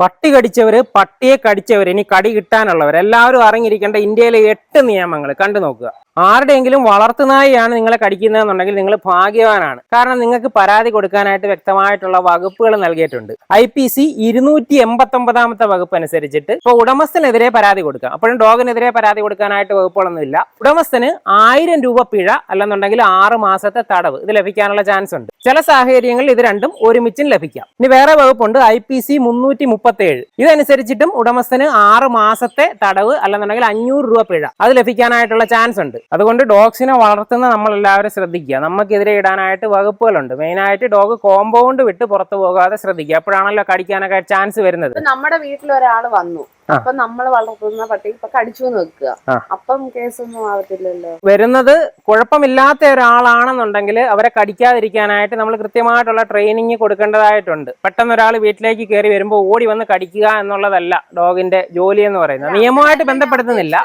പട്ടി കടിച്ചവർ പട്ടിയെ കടിച്ചവർ ഇനി കടി കിട്ടാനുള്ളവർ എല്ലാവരും അറിഞ്ഞിരിക്കേണ്ട ഇന്ത്യയിലെ എട്ട് നിയമങ്ങൾ കണ്ടു നോക്കുക ആരുടെയെങ്കിലും വളർത്തുനായിയാണ് നിങ്ങളെ കടിക്കുന്നതെന്നുണ്ടെങ്കിൽ നിങ്ങൾ ഭാഗ്യവാനാണ്. കാരണം നിങ്ങൾക്ക് പരാതി കൊടുക്കാനായിട്ട് വ്യക്തമായിട്ടുള്ള വകുപ്പുകൾ നൽകിയിട്ടുണ്ട്. ഐ പി സി ഇരുന്നൂറ്റി എൺപത്തി ഒമ്പതാമത്തെ വകുപ്പ് അനുസരിച്ചിട്ട് ഇപ്പൊ ഉടമസ്ഥനെതിരെ പരാതി കൊടുക്കാം അപ്പോഴും ഡോഗിനെതിരെ പരാതി കൊടുക്കാനായിട്ട് വകുപ്പുകളൊന്നുമില്ല. ഉടമസ്ഥന് ആയിരം രൂപ പിഴ അല്ലെന്നുണ്ടെങ്കിൽ ആറ് മാസത്തെ തടവ് ഇത് ലഭിക്കാനുള്ള ചാൻസ് ഉണ്ട്. ചില സാഹചര്യങ്ങളിൽ ഇത് രണ്ടും ഒരുമിച്ചും ലഭിക്കാം. ഇനി വേറെ വകുപ്പുണ്ട് ഐ പി സി മുന്നൂറ്റി മുപ്പത്തി ഏഴ് ഇതനുസരിച്ചിട്ടും ഉടമസ്ഥന് ആറ് മാസത്തെ തടവ് അല്ലെന്നുണ്ടെങ്കിൽ അഞ്ഞൂറ് രൂപ പിഴ അത് ലഭിക്കാനായിട്ടുള്ള ചാൻസ് ഉണ്ട്. അതുകൊണ്ട് ഡോഗ്സിനെ വളർത്തുന്ന നമ്മൾ എല്ലാവരും ശ്രദ്ധിക്കുക. നമുക്കെതിരെ ഇടാനായിട്ട് വകുപ്പുകളുണ്ട്. മെയിനായിട്ട് ഡോഗ് കോമ്പൗണ്ട് വിട്ട് പുറത്തു പോകാതെ ശ്രദ്ധിക്കുക. അപ്പോഴാണല്ലോ കടിക്കാനൊക്കെ ചാൻസ് വരുന്നത്. നമ്മുടെ വീട്ടിൽ ഒരാൾ വന്നു. അപ്പൊ നമ്മൾ വളർത്തുന്ന പട്ടി ഇപ്പൊ കടിച്ചു വെക്കുക. അപ്പം കേസൊന്നും ആവത്തില്ലല്ലോ. വരുന്നത് കുഴപ്പമില്ലാത്ത ഒരാളാണെന്നുണ്ടെങ്കിൽ അവരെ കടിക്കാതിരിക്കാനായിട്ട് നമ്മൾ കൃത്യമായിട്ടുള്ള ട്രെയിനിങ് കൊടുക്കേണ്ടതായിട്ടുണ്ട്. പെട്ടെന്ന് ഒരാൾ വീട്ടിലേക്ക് കയറി വരുമ്പോൾ ഓടി വന്ന് കടിക്കുക എന്നുള്ളതല്ല ഡോഗിന്റെ ജോലി എന്ന് പറയുന്നത്. നിയമമായിട്ട് ബന്ധപ്പെടുത്തുന്നില്ല.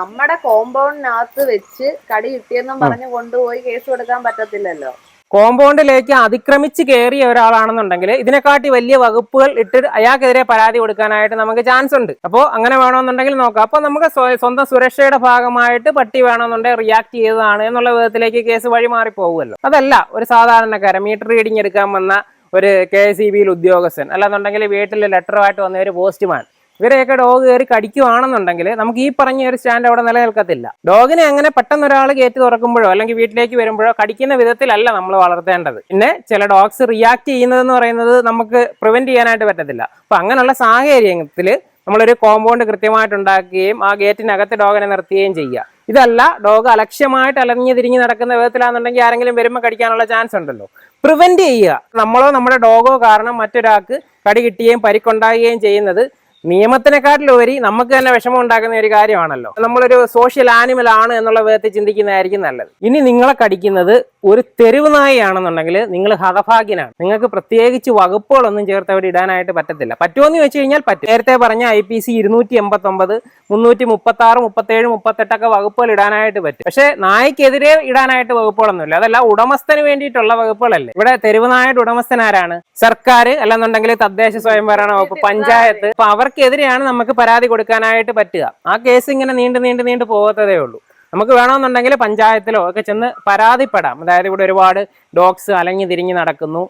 നമ്മുടെ കോമ്പൗണ്ടിനകത്ത് വെച്ച് കടി കിട്ടിയെന്നും പറഞ്ഞ് കൊണ്ടുപോയി കേസ് കൊടുക്കാൻ പറ്റത്തില്ലല്ലോ. കോമ്പൗണ്ടിലേക്ക് അതിക്രമിച്ച് കയറിയ ഒരാളാണെന്നുണ്ടെങ്കിൽ ഇതിനെക്കാട്ടി വലിയ വകുപ്പുകൾ ഇട്ട് അയാൾക്കെതിരെ പരാതി കൊടുക്കാനായിട്ട് നമുക്ക് ചാൻസ് ഉണ്ട്. അപ്പോൾ അങ്ങനെ വേണമെന്നുണ്ടെങ്കിൽ നോക്കാം. അപ്പോൾ നമുക്ക് സ്വ- സ്വന്തം സുരക്ഷയുടെ ഭാഗമായിട്ട് പട്ടി വേണമെന്നുണ്ടെങ്കിൽ റിയാക്ട് ചെയ്തതാണ് എന്നുള്ള വിധത്തിലേക്ക് കേസ് വഴി പോകുമല്ലോ അതല്ല ഒരു സാധാരണക്കാരൻ മീറ്റർ റീഡിംഗ് എടുക്കാൻ വന്ന ഒരു കെ എസ് ഇ ബിയിൽ ഉദ്യോഗസ്ഥൻ അല്ലാന്നുണ്ടെങ്കിൽ വീട്ടിൽ ലെറ്ററുമായിട്ട് വന്ന ഒരു പോസ്റ്റ്മാൻ ഇവരെയൊക്കെ ഡോഗ് കയറി കടിക്കുവാണെന്നുണ്ടെങ്കിൽ നമുക്ക് ഈ പറഞ്ഞ ഒരു സ്റ്റാൻഡ് അവിടെ നിലനിൽക്കത്തില്ല. ഡോഗിനെ അങ്ങനെ പെട്ടെന്ന് ഒരാൾ കയറ്റി തുറക്കുമ്പോഴോ അല്ലെങ്കിൽ വീട്ടിലേക്ക് വരുമ്പോഴോ കടിക്കുന്ന വിധത്തിലല്ല നമ്മൾ വളർത്തേണ്ടത്. പിന്നെ ചില ഡോഗ്സ് റിയാക്ട് ചെയ്യുന്നതെന്ന് പറയുന്നത് നമുക്ക് പ്രിവെന്റ് ചെയ്യാനായിട്ട് പറ്റത്തില്ല. അപ്പൊ അങ്ങനെയുള്ള സാഹചര്യത്തിൽ നമ്മളൊരു കോമ്പൗണ്ട് കൃത്യമായിട്ട് ഉണ്ടാക്കുകയും ആ ഗേറ്റിനകത്ത് ഡോഗിനെ നിർത്തുകയും ചെയ്യുക. ഇതല്ല ഡോഗ് അലക്ഷ്യമായിട്ട് അലഞ്ഞു തിരിഞ്ഞ് നടക്കുന്ന വിധത്തിലാണെന്നുണ്ടെങ്കിൽ ആരെങ്കിലും വരുമ്പോൾ കടിക്കാനുള്ള ചാൻസ് ഉണ്ടല്ലോ. പ്രിവെന്റ് ചെയ്യുക. നമ്മളോ നമ്മുടെ ഡോഗോ കാരണം മറ്റൊരാൾക്ക് കടി കിട്ടുകയും പരിക്കുണ്ടാകുകയും ചെയ്യുന്നത് നിയമത്തിനെക്കാട്ടിലുപരി നമുക്ക് തന്നെ വിഷമം ഉണ്ടാക്കുന്ന ഒരു കാര്യമാണല്ലോ. നമ്മളൊരു സോഷ്യൽ ആനിമൽ ആണ് എന്നുള്ള വിധത്തിൽ ചിന്തിക്കുന്നതായിരിക്കും നല്ലത്. ഇനി നിങ്ങളെ കടിക്കുന്നത് ഒരു തെരുവ് നായയാണെന്നുണ്ടെങ്കിൽ നിങ്ങൾ ഹതഭാഗ്യനാണ്. നിങ്ങൾക്ക് പ്രത്യേകിച്ച് വകുപ്പുകളൊന്നും ചേർത്ത് അവിടെ ഇടാനായിട്ട് പറ്റത്തില്ല. പറ്റുമോ എന്ന് വെച്ച് കഴിഞ്ഞാൽ പറ്റും. നേരത്തെ പറഞ്ഞ ഐ പി സി ഇരുന്നൂറ്റി എൺപത്തി ഒമ്പത് മുന്നൂറ്റി മുപ്പത്തി ആറ് മുപ്പത്തേഴ് മുപ്പത്തെട്ടൊക്കെ വകുപ്പുകൾ ഇടാനായിട്ട് പറ്റും. പക്ഷേ നായ്ക്കെതിരെ ഇടാനായിട്ട് വകുപ്പുകളൊന്നുമില്ല. അതല്ല ഉടമസ്ഥന് വേണ്ടിയിട്ടുള്ള വകുപ്പുകളല്ലേ? ഇവിടെ തെരുവ് നായയുടെ ഉടമസ്ഥൻ ആരാണ്? സർക്കാർ അല്ലെന്നുണ്ടെങ്കിൽ തദ്ദേശ സ്വയംഭരണ വകുപ്പ് പഞ്ചായത്ത്. അപ്പൊ അവർക്കെതിരെയാണ് നമുക്ക് പരാതി കൊടുക്കാനായിട്ട് പറ്റുക. ആ കേസ് ഇങ്ങനെ നീണ്ടു നീണ്ടു നീണ്ടു പോകത്തതേ ഉള്ളൂ. നമുക്ക് വേണമെന്നുണ്ടെങ്കിൽ പഞ്ചായത്തിലോ ഒക്കെ ചെന്ന് പരാതിപ്പെടാം. അതായത് ഇവിടെ ഒരുപാട് ഡോഗ്സ് അലഞ്ഞു തിരിഞ്ഞ് നടക്കുന്നു.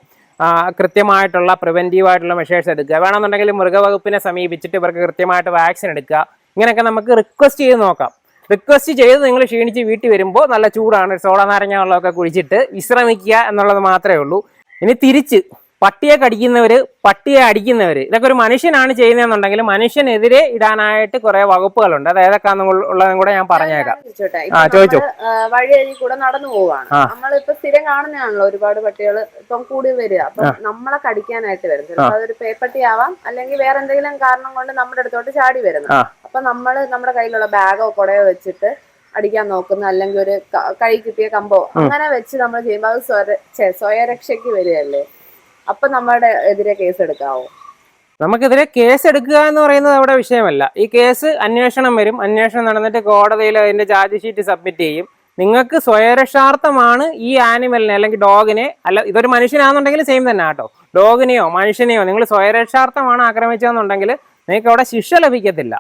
കൃത്യമായിട്ടുള്ള പ്രിവെന്റീവായിട്ടുള്ള മെഷേഴ്സ് എടുക്കുക. വേണമെന്നുണ്ടെങ്കിൽ മൃഗവകുപ്പിനെ സമീപിച്ചിട്ട് ഇവർക്ക് കൃത്യമായിട്ട് വാക്സിൻ എടുക്കുക. ഇങ്ങനെയൊക്കെ നമുക്ക് റിക്വസ്റ്റ് ചെയ്ത് നോക്കാം. റിക്വസ്റ്റ് ചെയ്ത് നിങ്ങൾ ക്ഷീണിച്ച് വീട്ടിൽ വരുമ്പോൾ നല്ല ചൂടാണ് സോഡ നാരങ്ങ വെള്ളമൊക്കെ കുഴിച്ചിട്ട് വിശ്രമിക്കുക എന്നുള്ളത് മാത്രമേ ഉള്ളൂ. ഇനി തിരിച്ച് പട്ടിയെ കടിക്കുന്നവര് പട്ടിയെ അടിക്കുന്നവര് ഇതൊക്കെ ഒരു മനുഷ്യനാണ് ചെയ്യുന്നതെന്നുണ്ടെങ്കിൽ മനുഷ്യനെതിരെ ഇടാനായിട്ട് കുറെ വകുപ്പുകളുണ്ട്. അത് ഏതൊക്കെയാണെന്ന് ഉള്ളതും കൂടെ ഞാൻ പറഞ്ഞേക്കാം. ആ, ചോദിച്ചോ. വഴി അരി കൂടെ നടന്നു പോവാണ്. നമ്മളിപ്പോ സ്ഥിരം കാണുന്നതാണല്ലോ ഒരുപാട് പട്ടികൾ ഇപ്പം കൂടി വരിക. അപ്പൊ നമ്മളെ കടിക്കാനായിട്ട് വരും. അതൊരു പേപ്പട്ടി ആവാം അല്ലെങ്കിൽ വേറെ എന്തെങ്കിലും കാരണം കൊണ്ട് നമ്മുടെ അടുത്തോട്ട് ചാടി വരുന്നത് ആ. അപ്പൊ നമ്മൾ നമ്മുടെ കയ്യിലുള്ള ബാഗോ കുടയോ വെച്ചിട്ട് അടിക്കാൻ നോക്കുന്ന അല്ലെങ്കിൽ ഒരു ക- കിട്ടിയ കമ്പോ അങ്ങനെ വെച്ച് നമ്മൾ ചെയ്യുമ്പോൾ അത് സ്വര സ്വയരക്ഷയ്ക്ക് വരികയല്ലേ? അപ്പൊ നമ്മുടെ എതിരെ കേസ് എടുക്കാവോ? നമുക്കെതിരെ കേസ് എടുക്കുക എന്ന് പറയുന്നത് അവിടെ വിഷയമല്ല. ഈ കേസ് അന്വേഷണം വരും. അന്വേഷണം നടന്നിട്ട് കോടതിയിൽ അതിന്റെ ചാർജ് ഷീറ്റ് സബ്മിറ്റ് ചെയ്യും. നിങ്ങൾക്ക് സ്വയരക്ഷാർത്ഥമാണ് ഈ ആനിമലിനെ അല്ലെങ്കിൽ ഡോഗിനെ അല്ല ഇതൊരു മനുഷ്യനാണെന്നുണ്ടെങ്കിൽ സെയിം തന്നെ കേട്ടോ ഡോഗിനെയോ മനുഷ്യനെയോ നിങ്ങൾ സ്വയരക്ഷാർത്ഥമാണ് ആക്രമിച്ചതെന്നുണ്ടെങ്കിൽ നിങ്ങൾക്ക് അവിടെ ശിക്ഷ ലഭിക്കത്തില്ല.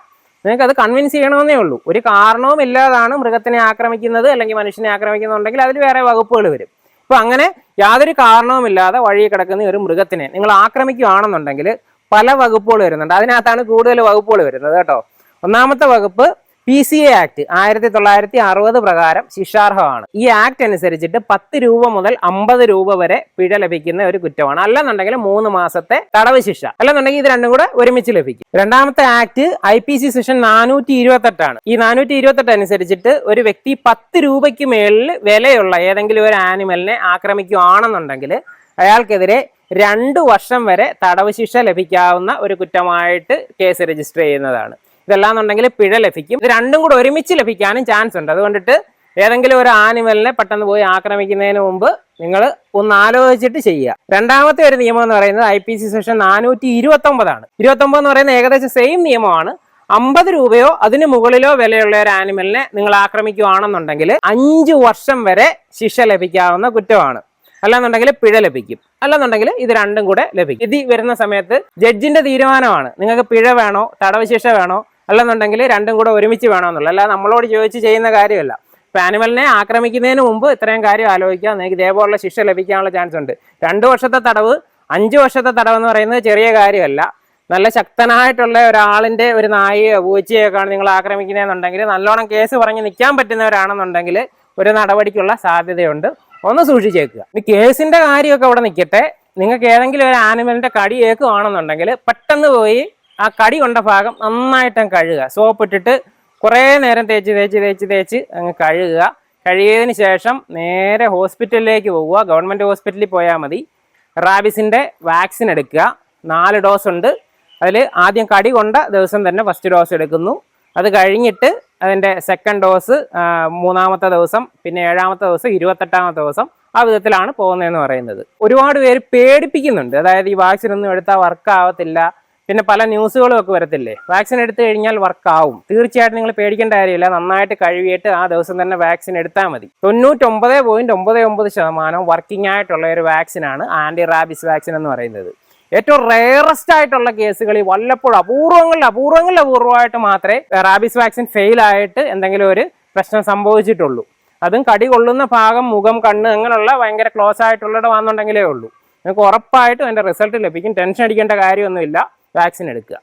നിങ്ങൾക്ക് അത് കൺവിൻസ് ചെയ്യണമെന്നേ ഉള്ളൂ. ഒരു കാരണവും ഇല്ലാതാണ് മൃഗത്തിനെ ആക്രമിക്കുന്നത് അല്ലെങ്കിൽ മനുഷ്യനെ ആക്രമിക്കുന്നുണ്ടെങ്കിൽ അതിൽ വേറെ വകുപ്പുകൾ വരും. ഇപ്പൊ അങ്ങനെ യാതൊരു കാരണവുമില്ലാതെ വഴി കിടക്കുന്ന ഒരു മൃഗത്തിനെ നിങ്ങൾ ആക്രമിക്കുകയാണെന്നുണ്ടെങ്കിൽ പല വകുപ്പുകൾ വരുന്നുണ്ട്. അതിനകത്താണ് കൂടുതൽ വകുപ്പുകൾ വരുന്നത് കേട്ടോ. ഒന്നാമത്തെ വകുപ്പ് പി സി എ ആക്ട് ആയിരത്തി തൊള്ളായിരത്തി അറുപത് പ്രകാരം ശിക്ഷാർഹമാണ്. ഈ ആക്ട് അനുസരിച്ചിട്ട് പത്ത് രൂപ മുതൽ അമ്പത് രൂപ വരെ പിഴ ലഭിക്കുന്ന ഒരു കുറ്റമാണ്. അല്ലെന്നുണ്ടെങ്കിൽ മൂന്ന് മാസത്തെ തടവ് ശിക്ഷ. അല്ലെന്നുണ്ടെങ്കിൽ ഇത് രണ്ടും കൂടെ ഒരുമിച്ച് ലഭിക്കും. രണ്ടാമത്തെ act I P C section നാനൂറ്റി ഇരുപത്തെട്ടാണ് ഈ നാനൂറ്റി ഇരുപത്തെട്ട് അനുസരിച്ചിട്ട് ഒരു വ്യക്തി പത്ത് രൂപയ്ക്ക് മേളിൽ വിലയുള്ള ഏതെങ്കിലും ഒരു ആനിമലിനെ ആക്രമിക്കുകയാണെന്നുണ്ടെങ്കിൽ അയാൾക്കെതിരെ രണ്ടു വർഷം വരെ തടവ് ശിക്ഷ ലഭിക്കാവുന്ന ഒരു കുറ്റമായിട്ട് കേസ് രജിസ്റ്റർ ചെയ്യുന്നതാണ്. ഇതല്ലാന്നുണ്ടെങ്കിൽ പിഴ ലഭിക്കും. ഇത് രണ്ടും കൂടെ ഒരുമിച്ച് ലഭിക്കാനും ചാൻസ് ഉണ്ട്. അതുകൊണ്ടിട്ട് ഏതെങ്കിലും ഒരു ആനിമലിനെ പെട്ടെന്ന് പോയി ആക്രമിക്കുന്നതിന് മുമ്പ് നിങ്ങൾ ഒന്ന് ആലോചിച്ചിട്ട് ചെയ്യുക. രണ്ടാമത്തെ ഒരു നിയമം എന്ന് പറയുന്നത് ഐ പി സി സെക്ഷൻ നാനൂറ്റി ഇരുപത്തി ഒമ്പതാണ് ഇരുപത്തി ഒമ്പത് എന്ന് പറയുന്ന ഏകദേശം സെയിം നിയമമാണ്. അമ്പത് രൂപയോ അതിന് മുകളിലോ വിലയുള്ള ഒരു ആനിമലിനെ നിങ്ങൾ ആക്രമിക്കുകയാണെന്നുണ്ടെങ്കിൽ അഞ്ച് വർഷം വരെ ശിക്ഷ ലഭിക്കാവുന്ന കുറ്റമാണ്. അല്ലാന്നുണ്ടെങ്കിൽ പിഴ ലഭിക്കും. അല്ലാന്നുണ്ടെങ്കിൽ ഇത് രണ്ടും കൂടെ ലഭിക്കും. ഇത് വരുന്ന സമയത്ത് ജഡ്ജിന്റെ തീരുമാനമാണ്. നിങ്ങൾക്ക് പിഴ വേണോ തടവ് ശിക്ഷ വേണോ അല്ലെന്നുണ്ടെങ്കിൽ രണ്ടും കൂടെ ഒരുമിച്ച് വേണമെന്നുള്ളൂ. അല്ലാതെ നമ്മളോട് ചോദിച്ച് ചെയ്യുന്ന കാര്യമല്ല. ഇപ്പം ആനിമലിനെ ആക്രമിക്കുന്നതിന് മുമ്പ് ഇത്രയും കാര്യം ആലോചിക്കുക നിങ്ങൾക്ക് ഇതേപോലുള്ള ശിക്ഷ ലഭിക്കാനുള്ള ചാൻസ് ഉണ്ട്. രണ്ട് വർഷത്തെ തടവ് അഞ്ച് വർഷത്തെ തടവ് എന്ന് പറയുന്നത് ചെറിയ കാര്യമല്ല. നല്ല ശക്തനായിട്ടുള്ള ഒരാളിന്റെ ഒരു നായയോ പൂച്ചയൊക്കെയാണ് നിങ്ങൾ ആക്രമിക്കുന്നതെന്നുണ്ടെങ്കിൽ നല്ലോണം കേസ് പറഞ്ഞ് നിൽക്കാൻ പറ്റുന്നവരാണെന്നുണ്ടെങ്കിൽ ഒരു നടപടിക്കുള്ള സാധ്യതയുണ്ട്. ഒന്ന് സൂക്ഷിച്ചേക്കുക. ഈ കേസിന്റെ കാര്യമൊക്കെ അവിടെ നിൽക്കട്ടെ. നിങ്ങൾക്ക് ഏതെങ്കിലും ഒരു ആനിമലിന്റെ കടി ഏക്കുവാണെന്നുണ്ടെങ്കിൽ പെട്ടെന്ന് പോയി ആ കടി കൊണ്ട ഭാഗം നന്നായിട്ട് കഴുകുക. സോപ്പ് ഇട്ടിട്ട് കുറേ നേരം തേച്ച് തേച്ച് തേച്ച് തേച്ച് അങ്ങ് കഴുകുക. കഴുകിയതിന് ശേഷം നേരെ ഹോസ്പിറ്റലിലേക്ക് പോവുക. ഗവൺമെന്റ് ഹോസ്പിറ്റലിൽ പോയാൽ മതി. റാബിസിന്റെ വാക്സിൻ എടുക്കുക. നാല് ഡോസ് ഉണ്ട്. അതിൽ ആദ്യം കടി കൊണ്ട ദിവസം തന്നെ ഫസ്റ്റ് ഡോസ് എടുക്കുന്നു. അത് കഴിഞ്ഞിട്ട് അതിന്റെ സെക്കൻഡ് ഡോസ് മൂന്നാമത്തെ ദിവസം പിന്നെ ഏഴാമത്തെ ദിവസം ഇരുപത്തെട്ടാമത്തെ ദിവസം ആ വിധത്തിലാണ് പോകുന്നതെന്ന് പറയുന്നത്. ഒരുപാട് പേര് പേടിപ്പിക്കുന്നുണ്ട്. അതായത് ഈ വാക്സിൻ ഒന്നും എടുത്താൽ വർക്ക് ആവത്തില്ല. പിന്നെ പല ന്യൂസുകളും ഒക്കെ വരത്തില്ലേ? വാക്സിൻ എടുത്തു കഴിഞ്ഞാൽ വർക്ക് ആവും. തീർച്ചയായിട്ടും നിങ്ങൾ പേടിക്കേണ്ട കാര്യമില്ല. നന്നായിട്ട് കഴുകിയിട്ട് ആ ദിവസം തന്നെ വാക്സിൻ എടുത്താൽ മതി. തൊണ്ണൂറ്റൊമ്പത് പോയിന്റ് ഒമ്പത് ഒമ്പത് ശതമാനം വർക്കിംഗ് ആയിട്ടുള്ള ഒരു വാക്സിനാണ് ആന്റി റാബിസ് വാക്സിൻ എന്ന് പറയുന്നത്. ഏറ്റവും റേറസ്റ്റ് ആയിട്ടുള്ള കേസുകളിൽ വല്ലപ്പോഴും അപൂർവങ്ങളിൽ അപൂർവങ്ങളിൽ അപൂർവമായിട്ട് മാത്രമേ റാബിസ് വാക്സിൻ ഫെയിൽ ആയിട്ട് എന്തെങ്കിലും ഒരു പ്രശ്നം സംഭവിച്ചിട്ടുള്ളൂ. അതും കടി കൊള്ളുന്ന ഭാഗം മുഖം കണ്ണ് അങ്ങനെയുള്ള ഭയങ്കര ക്ലോസ് ആയിട്ടുള്ളത് വന്നുണ്ടെങ്കിലേ ഉള്ളൂ. നിങ്ങൾക്ക് ഉറപ്പായിട്ടും അതിന്റെ റിസൾട്ട് ലഭിക്കും. ടെൻഷൻ അടിക്കേണ്ട കാര്യമൊന്നുമില്ല. വാക്സിൻ എടുക്കുക.